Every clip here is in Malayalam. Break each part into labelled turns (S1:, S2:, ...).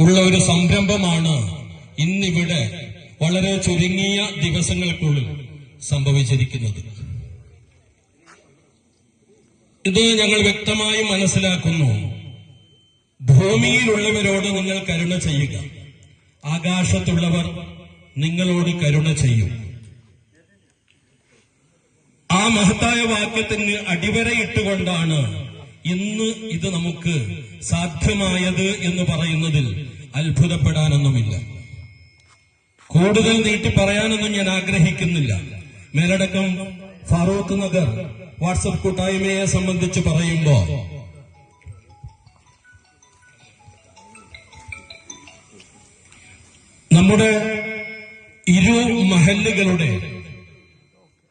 S1: ഉള്ള ഒരു സംരംഭമാണ് ഇന്നിവിടെ വളരെ ചുരുങ്ങിയ ദിവസങ്ങൾക്കുള്ളിൽ സംഭവിച്ചിരിക്കുന്നത്. ഇത് ഞങ്ങൾ വ്യക്തമായി മനസ്സിലാക്കുന്നു. ഭൂമിയിലുള്ളവരോട് നിങ്ങൾ കരുണ ചെയ്യുക. ആകാശത്തുള്ളവർ നിങ്ങളോട് കരുണ ചെയ്യും. ആ മഹത്തായ വാക്യത്തിന് അടിവരയിട്ടുകൊണ്ടാണ് ഇന്ന് ഇത് നമുക്ക് സാധ്യമായത് എന്ന് പറയുന്നതിൽ അത്ഭുതപ്പെടാനൊന്നുമില്ല. കൂടുതൽ നീട്ടി പറയാനൊന്നും ഞാൻ ആഗ്രഹിക്കുന്നില്ല. മേലടക്കം ഫാറൂഖ് നഗർ വാട്സപ്പ് കൂട്ടായ്മയെ സംബന്ധിച്ച് പറയുമ്പോ നമ്മുടെ ഇരു മഹല്ലുകളുടെ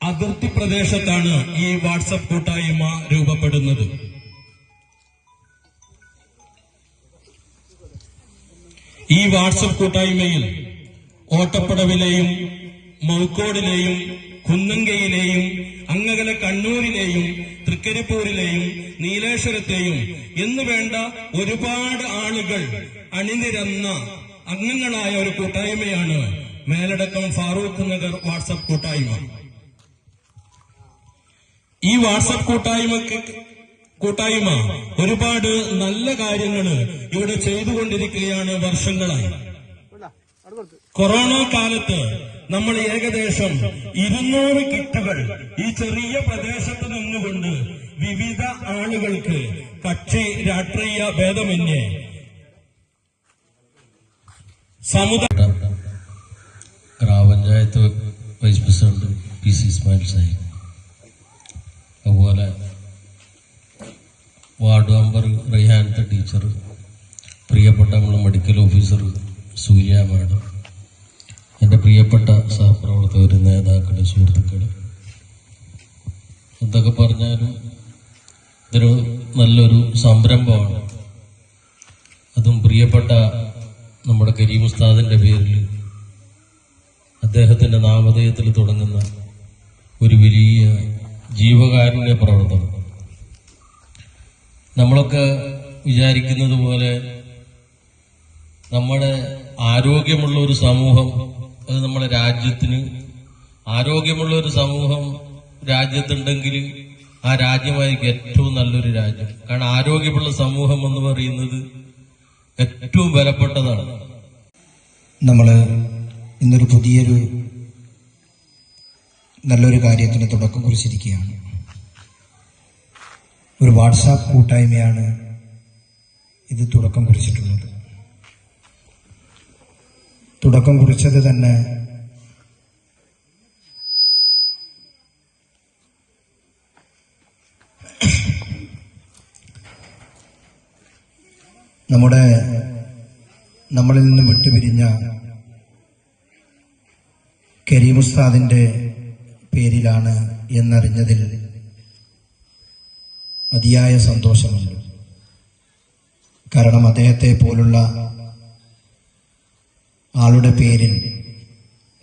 S1: അതിർത്തി പ്രദേശത്താണ് ഈ വാട്സപ്പ് കൂട്ടായ്മ രൂപപ്പെടുന്നത്. ഈ വാട്സപ്പ് കൂട്ടായ്മയിൽ ഓട്ടപ്പടവിലെയും മൗക്കോടിലെയും കുന്നങ്കയിലെയും അങ്ങകല കണ്ണൂരിലെയും തൃക്കരിപ്പൂരിലെയും നീലേശ്വരത്തെയും എന്ന് വേണ്ട ഒരുപാട് ആളുകൾ അണിനിരന്ന അംഗങ്ങളായ ഒരു കൂട്ടായ്മയാണ് മേലടക്കം ഫാറൂഖ് നഗർ വാട്സപ്പ് കൂട്ടായ്മ. ഈ വാട്സപ്പ് കൂട്ടായ്മക്ക് കൂട്ടായ്മ. ഒരുപാട് നല്ല കാര്യങ്ങൾ ഇവിടെ ചെയ്തുകൊണ്ടിരിക്കുകയാണ് വർഷങ്ങളായി. കൊറോണ കാലത്ത് നമ്മൾ ഏകദേശം ഇരുന്നൂറ് കിറ്റുകൾ ഈ ചെറിയ പ്രദേശത്ത് നിന്നുകൊണ്ട് വിവിധ ആളുകൾക്ക് കക്ഷി രാഷ്ട്രീയ ഭേദമന്യേ സമുദായ
S2: ഗ്രാമപഞ്ചായത്ത് vice president P C Ismail Sahib. അതുപോലെ വാർഡ് മെമ്പർ റെയ്ഹാനത്തെ ടീച്ചർ പ്രിയപ്പെട്ട നമ്മുടെ മെഡിക്കൽ ഓഫീസർ സൂര്യ മാഡം എന്റെ പ്രിയപ്പെട്ട സഹപ്രവർത്തകർ നേതാക്കൾ സുഹൃത്തുക്കൾ. എന്തൊക്കെ പറഞ്ഞാലും ഇതൊരു നല്ലൊരു സംരംഭമാണ്. അതും പ്രിയപ്പെട്ട നമ്മുടെ കരീം ഉസ്താദിന്റെ പേരിൽ അദ്ദേഹത്തിന്റെ നാമധേയത്തിൽ തുടങ്ങുന്ന ഒരു വലിയ ജീവകാരുണ്യ പ്രവർത്തനം. നമ്മളൊക്കെ വിചാരിക്കുന്നത് പോലെ നമ്മുടെ ആരോഗ്യമുള്ള ഒരു സമൂഹം അത് നമ്മുടെ രാജ്യത്തിന്. ആരോഗ്യമുള്ള ഒരു സമൂഹം രാജ്യത്തുണ്ടെങ്കിൽ ആ രാജ്യമായിരിക്കും ഏറ്റവും നല്ലൊരു രാജ്യം. കാരണം ആരോഗ്യമുള്ള സമൂഹം എന്ന് പറയുന്നത് ഏറ്റവും വിലപ്പെട്ടതാണ്.
S3: നമ്മൾ ഇന്നൊരു പുതിയൊരു നല്ലൊരു കാര്യത്തിന് തുടക്കം കുറിച്ചിരിക്കുകയാണ്. ഒരു വാട്സാപ്പ് കൂട്ടായ്മയാണ് ഇത് തുടക്കം കുറിച്ചിട്ടുള്ളത്. തുടക്കം കുറിച്ചത് തന്നെ നമ്മുടെ നമ്മളിൽ നിന്ന് വിട്ടുപിരിഞ്ഞ കരീം ഉസ്താദിന്റെ പേരിലാണ് എന്നറിഞ്ഞതിൽ അതിയായ സന്തോഷമുണ്ട്. കാരണം അദ്ദേഹത്തെ പോലുള്ള ആളുടെ പേരിൽ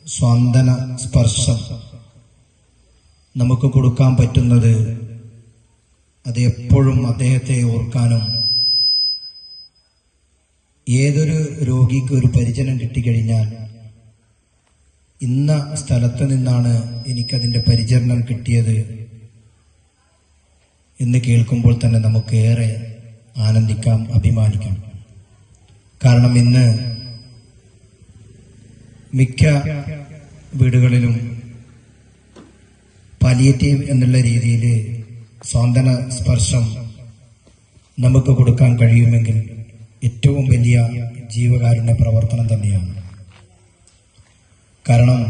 S3: സ്വാന്തന സ്പർശം നമുക്ക് കൊടുക്കാൻ പറ്റുന്നത് അത് എപ്പോഴും അദ്ദേഹത്തെ ഓർക്കാനും ഏതൊരു രോഗിക്ക് ഒരു പരിചരണം കിട്ടിക്കഴിഞ്ഞാൽ ഇന്ന സ്ഥലത്ത് നിന്നാണ് എനിക്കതിന്റെ പരിചരണം കിട്ടിയത്. എന്ന് കേൾക്കുമ്പോൾ തന്നെ നമുക്ക് ഏറെ ആനന്ദിക്കാം അഭിമാനിക്കാം. കാരണം ഇന്ന് മിക്ക വീടുകളിലും പാലിയേറ്റീവ് എന്നുള്ള രീതിയിൽ സ്വാന്തന സ്പർശം നമുക്ക് കൊടുക്കാൻ കഴിയുമെങ്കിൽ ഏറ്റവും വലിയ ജീവകാരുണ്യ പ്രവർത്തനം തന്നെയാണ്. കാരണം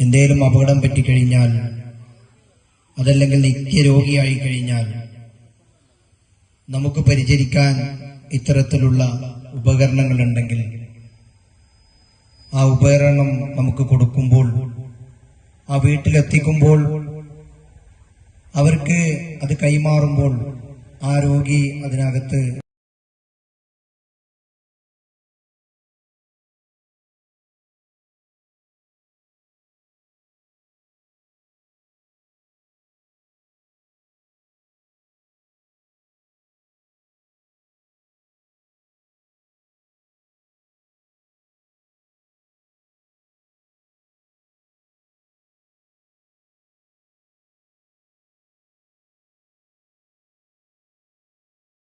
S3: എന്തേലും അപകടം പറ്റിക്കഴിഞ്ഞാൽ അതല്ലെങ്കിൽ നിത്യരോഗിയായി കഴിഞ്ഞാൽ നമുക്ക് പരിചരിക്കാൻ ഇത്തരത്തിലുള്ള ഉപകരണങ്ങളുണ്ടെങ്കിൽ ആ ഉപകരണം നമുക്ക് കൊടുക്കുമ്പോൾ ആ വീട്ടിലെത്തിക്കുമ്പോൾ അവർക്ക് അത് കൈമാറുമ്പോൾ ആ രോഗി അതിനകത്ത്